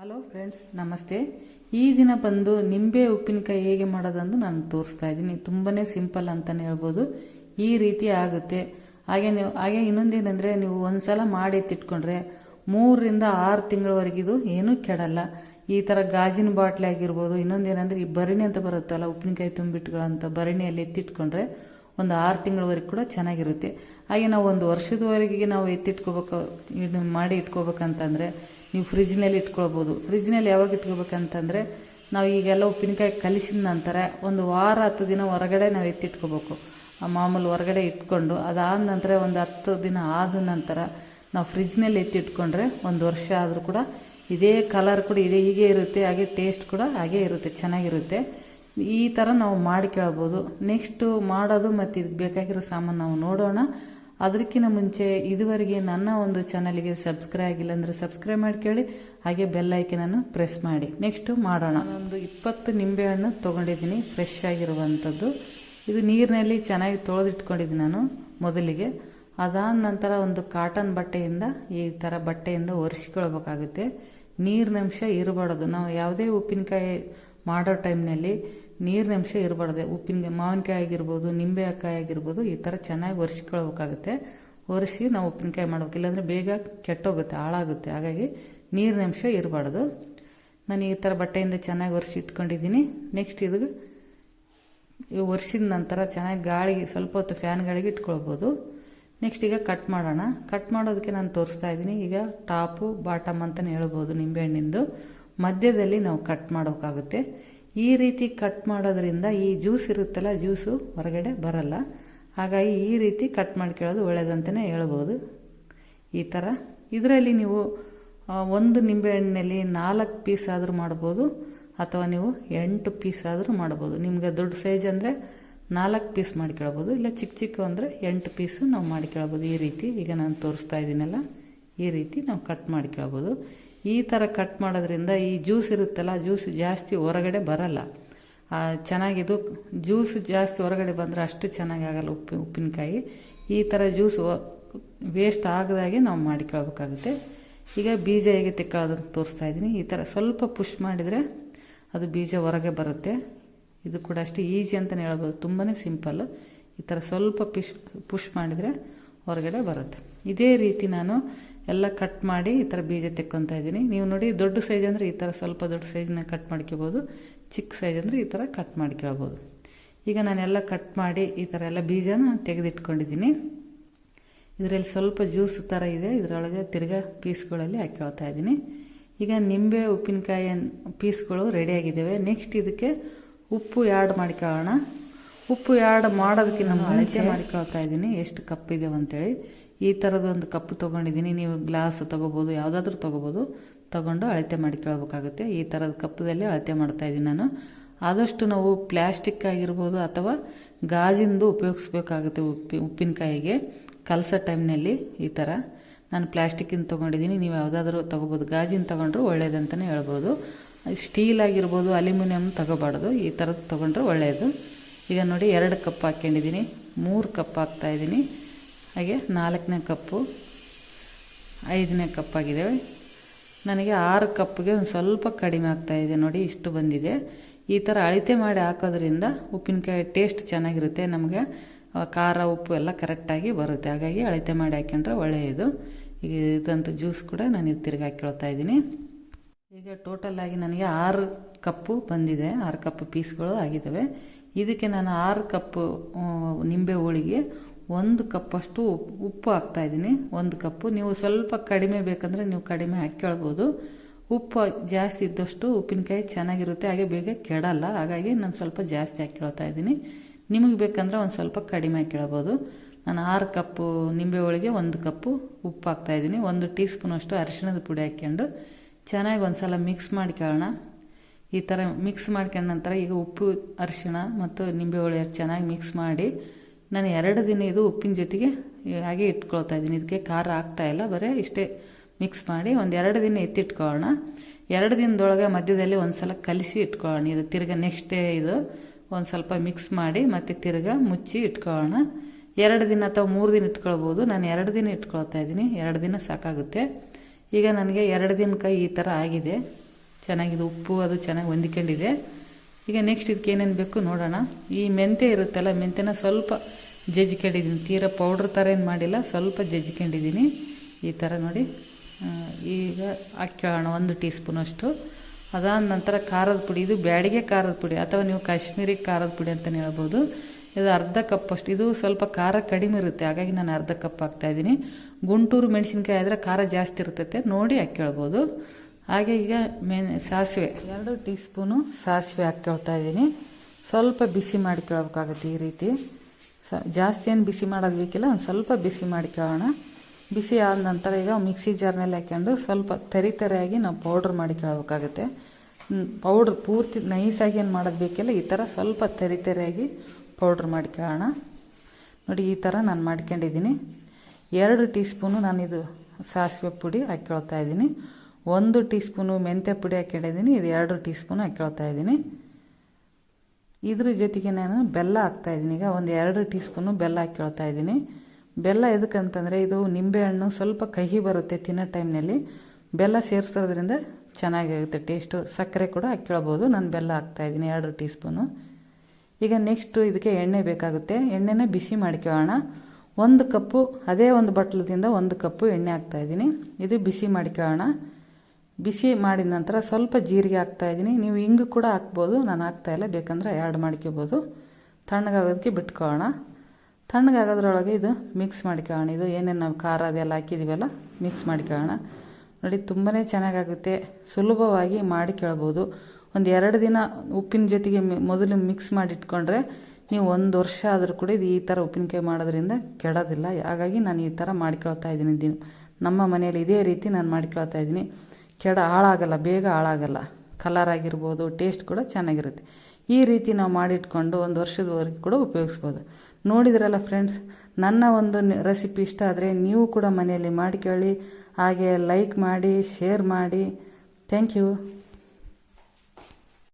Hello friends ನಮಸ್ತೆ. ಈ ದಿನ ಬಂದು ನಿಂಬೆ ಉಪ್ಪಿನಕಾಯಿ ಹೇಗೆ ಮಾಡೋದಂದು ನಾನು ತೋರಿಸ್ತಾ ಇದ್ದೀನಿ. ತುಂಬಾ ಸಿಂಪಲ್ ಅಂತಲೇ ಹೇಳ್ಬೋದು. ಈ ರೀತಿ ಆಗುತ್ತೆ. ಹಾಗೆ ನೀವು, ಹಾಗೆ ಇನ್ನೊಂದೇನೆಂದರೆ ನೀವು ಒಂದ್ಸಲ ಮಾಡಿ ಎತ್ತಿಟ್ಕೊಂಡ್ರೆ ಮೂರರಿಂದ ಆರು ತಿಂಗಳವರೆಗಿದು ಏನೂ ಕೆಡಲ್ಲ. ಈ ಥರ ಗಾಜಿನ ಬಾಟ್ಲಿ ಆಗಿರ್ಬೋದು. ಇನ್ನೊಂದೇನೆಂದರೆ ಈ ಭರಣಿ ಅಂತ ಬರುತ್ತಲ್ಲ ಉಪ್ಪಿನಕಾಯಿ ತುಂಬಿಟ್ಗಳಂತ ಭರಣಿಯಲ್ಲಿ ಎತ್ತಿಟ್ಕೊಂಡ್ರೆ ಒಂದು ಆರು ತಿಂಗಳವರೆಗೆ ಕೂಡ ಚೆನ್ನಾಗಿರುತ್ತೆ. ಹಾಗೆ ನಾವು ಒಂದು ವರ್ಷದವರೆಗೆ ನಾವು ಎತ್ತಿಟ್ಕೋಬೇಕು ಇದು ಮಾಡಿ ಇಟ್ಕೋಬೇಕಂತಂದರೆ ನೀವು ಫ್ರಿಜ್ನಲ್ಲಿ ಇಟ್ಕೊಳ್ಬೋದು. ಫ್ರಿಜ್ನಲ್ಲಿ ಯಾವಾಗ ಇಟ್ಕೋಬೇಕಂತಂದರೆ ನಾವು ಈಗೆಲ್ಲ ಉಪ್ಪಿನಕಾಯಿ ಕಲಿಸಿದ ನಂತರ ಒಂದು ವಾರ, ಹತ್ತು ದಿನ ಹೊರಗಡೆ ನಾವು ಎತ್ತಿಟ್ಕೋಬೇಕು. ಆ ಮಾಮೂಲು ಹೊರಗಡೆ ಇಟ್ಕೊಂಡು ಅದಾದ ನಂತರ ಒಂದು ಹತ್ತು ದಿನ ಆದ ನಂತರ ನಾವು ಫ್ರಿಜ್ನಲ್ಲಿ ಎತ್ತಿಟ್ಕೊಂಡ್ರೆ ಒಂದು ವರ್ಷ ಆದರೂ ಕೂಡ ಇದೇ ಕಲರ್ ಕೂಡ ಇದೇ, ಹೀಗೆ ಇರುತ್ತೆ, ಹಾಗೆ ಟೇಸ್ಟ್ ಕೂಡ ಹಾಗೇ ಇರುತ್ತೆ, ಚೆನ್ನಾಗಿರುತ್ತೆ. ಈ ಥರ ನಾವು ಮಾಡಿ ಕೇಳ್ಬೋದು. ನೆಕ್ಸ್ಟು ಮಾಡೋದು ಮತ್ತು ಇದಕ್ಕೆ ಬೇಕಾಗಿರೋ ಸಾಮಾನು ನಾವು ನೋಡೋಣ. ಅದಕ್ಕಿಂತ ಮುಂಚೆ ಇದುವರೆಗೆ ನನ್ನ ಒಂದು ಚಾನಲ್ಗೆ ಸಬ್ಸ್ಕ್ರೈಬ್ ಆಗಿಲ್ಲ ಅಂದರೆ ಸಬ್ಸ್ಕ್ರೈಬ್ ಮಾಡಿ ಕೇಳಿ. ಹಾಗೆ ಬೆಲ್ ಐಕನನ್ನು ಪ್ರೆಸ್ ಮಾಡಿ. ನೆಕ್ಸ್ಟು ಮಾಡೋಣ. ಒಂದು ಇಪ್ಪತ್ತು ನಿಂಬೆಹಣ್ಣು ತೊಗೊಂಡಿದ್ದೀನಿ ಫ್ರೆಶ್ ಆಗಿರುವಂಥದ್ದು. ಇದು ನೀರಿನಲ್ಲಿ ಚೆನ್ನಾಗಿ ತೊಳೆದಿಟ್ಕೊಂಡಿದ್ದೀನಿ ನಾನು ಮೊದಲಿಗೆ. ಅದಾದ ನಂತರ ಒಂದು ಕಾಟನ್ ಬಟ್ಟೆಯಿಂದ ಈ ಥರ ಬಟ್ಟೆಯಿಂದ ಒರೆಸ್ಕೊಳ್ಬೇಕಾಗುತ್ತೆ. ನೀರಿನಂಶ ಇರಬಾರ್ದು. ನಾವು ಯಾವುದೇ ಉಪ್ಪಿನಕಾಯಿ ಮಾಡೋ ಟೈಮ್ನಲ್ಲಿ ನೀರಿನಂಶ ಇರಬಾರ್ದು ಉಪ್ಪಿನ ಮಾವಿನಕಾಯಿ ಆಗಿರ್ಬೋದು ನಿಂಬೆಕಾಯಿ ಆಗಿರ್ಬೋದು, ಈ ಥರ ಚೆನ್ನಾಗಿ ಒರೆಸ್ಕೊಳ್ಬೇಕಾಗುತ್ತೆ ಒರೆಸಿ ನಾವು ಉಪ್ಪಿನಕಾಯಿ ಮಾಡ್ಬೇಕು. ಇಲ್ಲಾಂದರೆ ಬೇಗ ಕೆಟ್ಟೋಗುತ್ತೆ, ಹಾಳಾಗುತ್ತೆ. ಹಾಗಾಗಿ ನೀರಿನಂಶ ಇರಬಾರ್ದು. ನಾನು ಈ ಥರ ಬಟ್ಟೆಯಿಂದ ಚೆನ್ನಾಗಿ ಒರೆಸಿ ಇಟ್ಕೊಂಡಿದ್ದೀನಿ. ನೆಕ್ಸ್ಟ್ ಇದು ಒರೆಸಿದ ನಂತರ ಚೆನ್ನಾಗಿ ಗಾಳಿಗೆ, ಸ್ವಲ್ಪ ಹೊತ್ತು ಫ್ಯಾನ್ಗಳಿಗೆ ಇಟ್ಕೊಳ್ಬೋದು. ನೆಕ್ಸ್ಟ್ ಈಗ ಕಟ್ ಮಾಡೋಣ. ಕಟ್ ಮಾಡೋದಕ್ಕೆ ನಾನು ತೋರಿಸ್ತಾ ಇದ್ದೀನಿ. ಈಗ ಟಾಪು, ಬಾಟಮ್ ಅಂತಲೇ ಹೇಳ್ಬೋದು ನಿಂಬೆಹಣ್ಣಿಂದು. ಮಧ್ಯದಲ್ಲಿ ನಾವು ಕಟ್ ಮಾಡೋಕ್ಕಾಗುತ್ತೆ ಈ ರೀತಿ ಕಟ್ ಮಾಡೋದ್ರಿಂದ ಈ ಜ್ಯೂಸ್ ಇರುತ್ತಲ್ಲ ಜ್ಯೂಸು ಹೊರಗಡೆ ಬರಲ್ಲ. ಹಾಗಾಗಿ ಈ ರೀತಿ ಕಟ್ ಮಾಡ್ಕೊಳ್ಳೋದು ಒಳ್ಳೆಯದಂತಲೇ ಹೇಳ್ಬೋದು. ಈ ಥರ ಇದರಲ್ಲಿ ನೀವು ಒಂದು ನಿಂಬೆಹಣ್ಣಿನಲ್ಲಿ ನಾಲ್ಕು ಪೀಸ್ ಆದರೂ ಮಾಡ್ಬೋದು, ಅಥವಾ ನೀವು ಎಂಟು ಪೀಸ್ ಆದರೂ ಮಾಡ್ಬೋದು. ನಿಮಗೆ ದೊಡ್ಡ ಸೈಜ್ ಅಂದರೆ ನಾಲ್ಕು ಪೀಸ್ ಮಾಡ್ಕೊಳ್ಬೋದು ಇಲ್ಲ ಚಿಕ್ಕ ಚಿಕ್ಕ ಅಂದರೆ ಎಂಟು ಪೀಸು ನಾವು ಮಾಡ್ಕೊಳ್ಬೋದು ಈ ರೀತಿ ಈಗ ನಾನು ತೋರಿಸ್ತಾ ಇದ್ದೀನಲ್ಲ, ಈ ರೀತಿ ನಾವು ಕಟ್ ಮಾಡ್ಕೊಳ್ಬೋದು ಈ ಥರ ಕಟ್ ಮಾಡೋದ್ರಿಂದ ಈ ಜ್ಯೂಸ್ ಇರುತ್ತಲ್ಲ ಜ್ಯೂಸ್ ಜಾಸ್ತಿ ಹೊರಗಡೆ ಬರಲ್ಲ. ಚೆನ್ನಾಗಿದು ಜ್ಯೂಸ್ ಜಾಸ್ತಿ ಹೊರಗಡೆ ಬಂದರೆ ಅಷ್ಟು ಚೆನ್ನಾಗಿ ಆಗಲ್ಲ ಉಪ್ಪು, ಉಪ್ಪಿನಕಾಯಿ. ಈ ಥರ ಜ್ಯೂಸ್ ವೇಸ್ಟ್ ಆಗದಾಗೆ ನಾವು ಮಾಡಿಕೊಳ್ಬೇಕಾಗುತ್ತೆ ಈಗ ಬೀಜ ಹೇಗೆ ತೆಕ್ಕೊಳ್ಳೋದನ್ನು ತೋರಿಸ್ತಾ ಇದ್ದೀನಿ. ಈ ಥರ ಸ್ವಲ್ಪ ಪುಷ್ ಮಾಡಿದರೆ ಅದು ಬೀಜ ಹೊರಗೆ ಬರುತ್ತೆ. ಇದು ಕೂಡ ಅಷ್ಟೇ ಈಸಿ ಅಂತಲೇ ಹೇಳ್ಬೋದು. ತುಂಬಾ ಸಿಂಪಲ್ಲು ಈ ಥರ ಸ್ವಲ್ಪ ಪಿಶ್ ಪುಷ್ ಮಾಡಿದರೆ ಹೊರಗಡೆ ಬರುತ್ತೆ. ಇದೇ ರೀತಿ ನಾನು ಎಲ್ಲ ಕಟ್ ಮಾಡಿ ಈ ಥರ ಬೀಜ ತೆಕ್ಕೊತಾ ಇದ್ದೀನಿ. ನೀವು ನೋಡಿ ದೊಡ್ಡ ಸೈಜ್ ಅಂದರೆ ಈ ಥರ ಸ್ವಲ್ಪ ದೊಡ್ಡ ಸೈಜ್ನ ಕಟ್ ಮಾಡ್ಕೋಬೋದು. ಚಿಕ್ಕ ಸೈಜ್ ಅಂದರೆ ಈ ಥರ ಕಟ್ ಮಾಡ್ಕೊಳ್ಬೋದು ಈಗ ನಾನೆಲ್ಲ ಕಟ್ ಮಾಡಿ ಈ ಥರ ಎಲ್ಲ ಬೀಜನ ತೆಗೆದಿಟ್ಕೊಂಡಿದ್ದೀನಿ. ಇದರಲ್ಲಿ ಸ್ವಲ್ಪ ಜ್ಯೂಸ್ ಥರ ಇದೆ. ಇದರೊಳಗೆ ತಿರ್ಗಾ ಪೀಸ್ಗಳಲ್ಲಿ ಹಾಕ್ಕೊಳ್ತಾ ಇದ್ದೀನಿ. ಈಗ ನಿಂಬೆ ಉಪ್ಪಿನಕಾಯಿ ಪೀಸ್ಗಳು ರೆಡಿಯಾಗಿದ್ದಾವೆ ನೆಕ್ಸ್ಟ್ ಇದಕ್ಕೆ ಉಪ್ಪು ಆ್ಯಡ್ ಮಾಡ್ಕೊಳ್ಳೋಣ. ಉಪ್ಪು ಎರಡು ಮಾಡೋದಕ್ಕಿಂತ ಮುಂಚೆ ಅಳತೆ ಮಾಡಿಕೊಳ್ತಾ ಇದ್ದೀನಿ. ಎಷ್ಟು ಕಪ್ ಇದಾವೆ ಅಂತೇಳಿ. ಈ ಥರದೊಂದು ಕಪ್ ತೊಗೊಂಡಿದ್ದೀನಿ. ನೀವು ಗ್ಲಾಸ್ ತೊಗೋಬೋದು ಯಾವುದಾದ್ರೂ ತೊಗೋಬೋದು. ತೊಗೊಂಡು ಅಳತೆ ಮಾಡಿಕೊಳ್ಬೇಕಾಗುತ್ತೆ ಈ ಥರದ ಕಪ್ಪದಲ್ಲಿ ಅಳತೆ ಮಾಡ್ತಾ ಇದ್ದೀನಿ ನಾನು. ಆದಷ್ಟು ನಾವು ಪ್ಲ್ಯಾಸ್ಟಿಕ್ ಆಗಿರ್ಬೋದು ಅಥವಾ ಗಾಜಿಂದು ಉಪಯೋಗಿಸ್ಬೇಕಾಗುತ್ತೆ ಉಪ್ಪಿ ಉಪ್ಪಿನಕಾಯಿಗೆ. ಕಲಸೋ ಟೈಮ್ನಲ್ಲಿ ಈ ಥರ ನಾನು ಪ್ಲ್ಯಾಸ್ಟಿಕ್ಕಿಂದ ತೊಗೊಂಡಿದ್ದೀನಿ. ನೀವು ಯಾವುದಾದ್ರೂ ತೊಗೋಬೋದು. ಗಾಜಿನ ತೊಗೊಂಡ್ರು ಒಳ್ಳೇದಂತಲೇ ಹೇಳ್ಬೋದು. ಸ್ಟೀಲ್ ಆಗಿರ್ಬೋದು ಅಲ್ಯೂಮಿನಿಯಂ ತೊಗೋಬಾರ್ದು. ಈ ಥರದ್ದು ತೊಗೊಂಡ್ರೆ ಒಳ್ಳೆಯದು ಈಗ ನೋಡಿ ಎರಡು ಕಪ್ ಹಾಕ್ಕೊಂಡಿದ್ದೀನಿ. ಮೂರು ಕಪ್ ಹಾಕ್ತಾಯಿದ್ದೀನಿ ಹಾಗೆ ನಾಲ್ಕನೇ ಕಪ್ಪು, ಐದನೇ ಕಪ್ ಆಗಿದ್ದಾವೆ. ನನಗೆ ಆರು ಕಪ್ಗೆ ಒಂದು ಸ್ವಲ್ಪ ಕಡಿಮೆ ಆಗ್ತಾಯಿದೆ ನೋಡಿ, ಇಷ್ಟು ಬಂದಿದೆ. ಈ ಥರ ಅಳತೆ ಮಾಡಿ ಹಾಕೋದ್ರಿಂದ ಉಪ್ಪಿನಕಾಯಿ ಟೇಸ್ಟ್ ಚೆನ್ನಾಗಿರುತ್ತೆ, ನಮಗೆ ಖಾರ, ಉಪ್ಪು ಎಲ್ಲ ಕರೆಕ್ಟಾಗಿ ಬರುತ್ತೆ. ಹಾಗಾಗಿ ಅಳತೆ ಮಾಡಿ ಹಾಕ್ಕೊಂಡ್ರೆ ಒಳ್ಳೆಯದು. ಈಗ ಇದಂಥ ಜ್ಯೂಸ್ ಕೂಡ ನಾನು ಇದು ತಿರ್ಗಿ ಹಾಕ್ಕೊಳ್ತಾ ಇದ್ದೀನಿ. ಈಗ ಟೋಟಲ್ ಆಗಿ ನನಗೆ ಆರು ಕಪ್ಪು ಬಂದಿದೆ. ಆರು ಕಪ್ ಪೀಸ್ಗಳು ಆಗಿದ್ದಾವೆ. ಇದಕ್ಕೆ ನಾನು ಆರು ಕಪ್ಪು ಆ, ನಿಂಬೆ ಹೋಳಿಗೆ ಒಂದು ಕಪ್ಪಷ್ಟು ಉಪ್- ಉಪ್ಪು ಹಾಕ್ತಾಯಿದ್ದೀನಿ ಒಂದು ಕಪ್ಪು. ನೀವು ಸ್ವಲ್ಪ ಕಡಿಮೆ ಬೇಕಂದರೆ ನೀವು ಕಡಿಮೆ ಹಾಕ್ಕೊಳ್ಬೋದು ಉಪ್ಪು ಜಾಸ್ತಿ ಇದ್ದಷ್ಟು ಉಪ್ಪಿನಕಾಯಿ ಚೆನ್ನಾಗಿರುತ್ತೆ ಹಾಗೆ ಬೇಗ ಕೆಡಲ್ಲ. ಹಾಗಾಗಿ ನಾನು ಸ್ವಲ್ಪ ಜಾಸ್ತಿ ಹಾಕ್ಕೊಳ್ತಾ ಇದ್ದೀನಿ. ನಿಮಗೆ ಬೇಕಂದರೆ ಒಂದು ಸ್ವಲ್ಪ ಕಡಿಮೆ ಹಾಕ್ಕೊಳ್ಬೋದು ನಾನು ಆರು ಕಪ್ಪು ನಿಂಬೆ ಹೋಳಿಗೆ ಒಂದು ಕಪ್ಪು ಉಪ್ಪು ಹಾಕ್ತಾಯಿದ್ದೀನಿ ಒಂದು ಟೀ ಸ್ಪೂನಷ್ಟು ಅರಿಶಿಣದ ಪುಡಿ ಹಾಕ್ಕೊಂಡು ಚೆನ್ನಾಗಿ ಒಂದು ಸಲ ಮಿಕ್ಸ್ ಮಾಡ್ಕೊಳ್ಳೋಣ ಈ ಥರ ಮಿಕ್ಸ್ ಮಾಡ್ಕೊಂಡ ನಂತರ ಈಗ ಉಪ್ಪು, ಅರಿಶಿಣ ಮತ್ತು ನಿಂಬೆ ಹುಳಿ ಚೆನ್ನಾಗಿ ಮಿಕ್ಸ್ ಮಾಡಿ ನಾನು ಎರಡು ದಿನ ಇದು ಉಪ್ಪಿನ ಜೊತೆಗೆ ಹಾಗೆ ಇಟ್ಕೊಳ್ತಾ ಇದ್ದೀನಿ. ಇದಕ್ಕೆ ಖಾರ ಆಗ್ತಾ ಇಲ್ಲ. ಬರೀ ಇಷ್ಟೇ ಮಿಕ್ಸ್ ಮಾಡಿ ಒಂದು ಎರಡು ದಿನ ಎತ್ತಿಟ್ಕೊಳ್ಳೋಣ. ಎರಡು ದಿನದೊಳಗೆ ಮಧ್ಯದಲ್ಲಿ ಒಂದು ಸಲ ಕಲಿಸಿ ಇಟ್ಕೊಳ್ಳೋಣ. ಇದು ತಿರ್ಗ ನೆಕ್ಸ್ಟ್ ಡೇ ಇದು ಒಂದು ಸ್ವಲ್ಪ ಮಿಕ್ಸ್ ಮಾಡಿ ಮತ್ತು ತಿರ್ಗ ಮುಚ್ಚಿ ಇಟ್ಕೊಳ್ಳೋಣ. ಎರಡು ದಿನ ಅಥವಾ ಮೂರು ದಿನ ಇಟ್ಕೊಳ್ಬೋದು. ನಾನು ಎರಡು ದಿನ ಇಟ್ಕೊಳ್ತಾ ಇದ್ದೀನಿ. ಎರಡು ದಿನ ಸಾಕಾಗುತ್ತೆ. ಈಗ ನನಗೆ ಎರಡು ದಿನಕ್ಕೆ ಈ ಥರ ಆಗಿದೆ. ಚೆನ್ನಾಗಿದೆ ಉಪ್ಪು, ಅದು ಚೆನ್ನಾಗಿ ಹೊಂದಿಕೊಂಡಿದೆ. ಈಗ ನೆಕ್ಸ್ಟ್ ಇದಕ್ಕೆ ಏನೇನು ಬೇಕು ನೋಡೋಣ. ಈ ಮೆಂತೆ ಇರುತ್ತಲ್ಲ ಮೆಂತೆನ ಸ್ವಲ್ಪ ಜಜ್ಜಿಕೊಂಡಿದ್ದೀನಿ. ತೀರಾ ಪೌಡ್ರ್ ಥರ ಏನು ಮಾಡಿಲ್ಲ, ಸ್ವಲ್ಪ ಜಜ್ಜಿಕೊಂಡಿದ್ದೀನಿ. ಈ ಥರ ನೋಡಿ. ಈಗ ಹಾಕ್ಕೊಳ್ಳೋಣ ಒಂದು ಟೀ ಸ್ಪೂನಷ್ಟು ಅದಾದ ನಂತರ ಖಾರದ ಪುಡಿ, ಇದು ಬ್ಯಾಡಿಗೆ ಖಾರದ ಪುಡಿ, ಅಥವಾ ನೀವು ಕಾಶ್ಮೀರಿ ಖಾರದ ಪುಡಿ ಅಂತಲೇ ಹೇಳ್ಬೋದು. ಇದು ಅರ್ಧ ಕಪ್ ಅಷ್ಟು. ಇದು ಸ್ವಲ್ಪ ಖಾರ ಕಡಿಮೆ ಇರುತ್ತೆ. ಹಾಗಾಗಿ ನಾನು ಅರ್ಧ ಕಪ್ ಹಾಕ್ತಾಯಿದ್ದೀನಿ ಗುಂಟೂರು ಮೆಣಸಿನ್ಕಾಯಿ ಆದರೆ ಖಾರ ಜಾಸ್ತಿ ಇರ್ತೈತೆ. ನೋಡಿ ಹಾಕ್ಕೊಳ್ಬೋದು ಹಾಗೆ ಈಗ ಮೆನ್ ಸಾಸಿವೆ, ಎರಡು ಟೀ ಸ್ಪೂನು ಸಾಸಿವೆ ಹಾಕ್ಕೊಳ್ತಾ ಇದ್ದೀನಿ. ಸ್ವಲ್ಪ ಬಿಸಿ ಮಾಡ್ಕೊಳ್ಬೇಕಾಗತ್ತೆ ಈ ರೀತಿ. ಸ, ಜಾಸ್ತಿ ಏನು ಬಿಸಿ ಮಾಡೋದು ಬೇಕಿಲ್ಲ ಒಂದು ಸ್ವಲ್ಪ ಬಿಸಿ ಮಾಡ್ಕೊಳ್ಳೋಣ ಬಿಸಿ ಆದ ನಂತರ ಈಗ ಮಿಕ್ಸಿ ಜಾರ್ನಲ್ಲಿ ಹಾಕ್ಕೊಂಡು ಸ್ವಲ್ಪ ತರಿ ತರಿಯಾಗಿ ನಾವು ಪೌಡ್ರ್ ಮಾಡಿಕೊಳ್ಬೇಕಾಗುತ್ತೆ ಪೌಡ್ರ್ ಪೂರ್ತಿ ನೈಸಾಗಿ ಏನು ಮಾಡೋದು ಬೇಕಿಲ್ಲ ಈ ಥರ ಸ್ವಲ್ಪ ತರಿ ತರಿಯಾಗಿ ಪೌಡ್ರ್ ಮಾಡ್ಕೊಳ್ಳೋಣ ನೋಡಿ, ಈ ಥರ ನಾನು ಮಾಡ್ಕೊಂಡಿದ್ದೀನಿ. ಎರಡು ಟೀ ಸ್ಪೂನು ನಾನಿದು ಸಾಸಿವೆ ಪುಡಿ ಹಾಕ್ಕೊಳ್ತಾ ಇದ್ದೀನಿ. ಒಂದು ಟೀ ಸ್ಪೂನು ಮೆಂತ್ಯ ಪುಡಿ ಹಾಕಿಡಿದ್ದೀನಿ ಇದು ಎರಡು ಟೀ ಸ್ಪೂನು ಹಾಕ್ಕೊಳ್ತಾ ಇದ್ದೀನಿ. ಇದ್ರ ಜೊತೆಗೆ ನಾನು ಬೆಲ್ಲ ಹಾಕ್ತಾ ಇದ್ದೀನಿ. ಈಗ ಒಂದು ಎರಡು ಟೀ ಸ್ಪೂನು ಬೆಲ್ಲ ಹಾಕ್ಕೊಳ್ತಾ ಇದ್ದೀನಿ. ಬೆಲ್ಲ ಎದಕ್ಕಂತಂದರೆ ಇದು ನಿಂಬೆಹಣ್ಣು ಸ್ವಲ್ಪ ಕಹಿ ಬರುತ್ತೆ ತಿನ್ನೋ ಟೈಮ್ನಲ್ಲಿ. ಬೆಲ್ಲ ಸೇರಿಸೋದ್ರಿಂದ ಚೆನ್ನಾಗಿರುತ್ತೆ, ಟೇಸ್ಟು. ಸಕ್ಕರೆ ಕೂಡ ಹಾಕ್ಕೊಳ್ಬೋದು. ನಾನು ಬೆಲ್ಲ ಹಾಕ್ತಾ ಇದ್ದೀನಿ, ಎರಡು ಟೀ ಸ್ಪೂನು ಈಗ ನೆಕ್ಸ್ಟು ಇದಕ್ಕೆ ಎಣ್ಣೆ ಬೇಕಾಗುತ್ತೆ. ಎಣ್ಣೆನ ಬಿಸಿ ಮಾಡ್ಕೊಳ್ಳೋಣ. ಒಂದು ಕಪ್ಪು, ಅದೇ ಒಂದು ಬಟ್ಲದಿಂದ ಒಂದು ಕಪ್ಪು ಎಣ್ಣೆ ಹಾಕ್ತಾ ಇದ್ದೀನಿ. ಇದು ಬಿಸಿ ಮಾಡ್ಕೊಳ್ಳೋಣ. ಬಿಸಿ ಮಾಡಿದ ನಂತರ ಸ್ವಲ್ಪ ಜೀರಿಗೆ ಹಾಕ್ತಾ ಇದ್ದೀನಿ. ನೀವು ಹಿಂಗೆ ಕೂಡ ಹಾಕ್ಬೋದು. ನಾನು ಹಾಕ್ತಾ ಇಲ್ಲ. ಬೇಕಂದ್ರೆ ಆ್ಯಡ್ ಮಾಡ್ಕೋಬೋದು. ತಣ್ಣಗಾಗೋದಕ್ಕೆ ಬಿಟ್ಕೊಳ್ಳೋಣ. ತಣ್ಣಗಾಗೋದ್ರೊಳಗೆ ಇದು ಮಿಕ್ಸ್ ಮಾಡ್ಕೊಳ್ಳೋಣ. ಇದು ಏನೇನು ನಾವು ಖಾರ ಅದೆಲ್ಲ ಹಾಕಿದ್ದೀವಲ್ಲ ಮಿಕ್ಸ್ ಮಾಡ್ಕೊಳ್ಳೋಣ. ನೋಡಿ ತುಂಬಾ ಚೆನ್ನಾಗಾಗುತ್ತೆ. ಸುಲಭವಾಗಿ ಮಾಡಿ ಕೇಳ್ಬೋದು ಒಂದು ಎರಡು ದಿನ ಉಪ್ಪಿನ ಜೊತೆಗೆ ಮೊದಲು ಮಿಕ್ಸ್ ಮಾಡಿ ಇಟ್ಕೊಂಡ್ರೆ ನೀವು ಒಂದು ವರ್ಷ ಆದರೂ ಕೂಡ ಇದು ಈ ಥರ ಉಪ್ಪಿನಕಾಯಿ ಮಾಡೋದ್ರಿಂದ ಕೆಡೋದಿಲ್ಲ. ಹಾಗಾಗಿ ನಾನು ಈ ಥರ ಮಾಡ್ಕೊಳ್ತಾ ಇದ್ದೀನಿ. ದಿನ, ನಮ್ಮ ಮನೆಯಲ್ಲಿ ಇದೇ ರೀತಿ ನಾನು ಮಾಡ್ಕೊಳ್ತಾ ಇದ್ದೀನಿ. ಕೆಡ ಹಾಳಾಗಲ್ಲ, ಬೇಗ ಹಾಳಾಗಲ್ಲ. ಕಲರ್ ಆಗಿರ್ಬೋದು ಟೇಸ್ಟ್ ಕೂಡ ಚೆನ್ನಾಗಿರುತ್ತೆ. ಈ ರೀತಿ ನಾವು ಮಾಡಿಟ್ಕೊಂಡು ಒಂದು ವರ್ಷದವರೆಗೆ ಕೂಡ ಉಪಯೋಗಿಸ್ಬೋದು. ನೋಡಿದ್ರಲ್ಲ ಫ್ರೆಂಡ್ಸ್ ನನ್ನ ಒಂದು ರೆಸಿಪಿ ಇಷ್ಟ ಆದರೆ ನೀವು ಕೂಡ ಮನೆಯಲ್ಲಿ ಮಾಡಿಕೊಳ್ಳಿ ಹಾಗೆ ಲೈಕ್ ಮಾಡಿ ಶೇರ್ ಮಾಡಿ. Thank you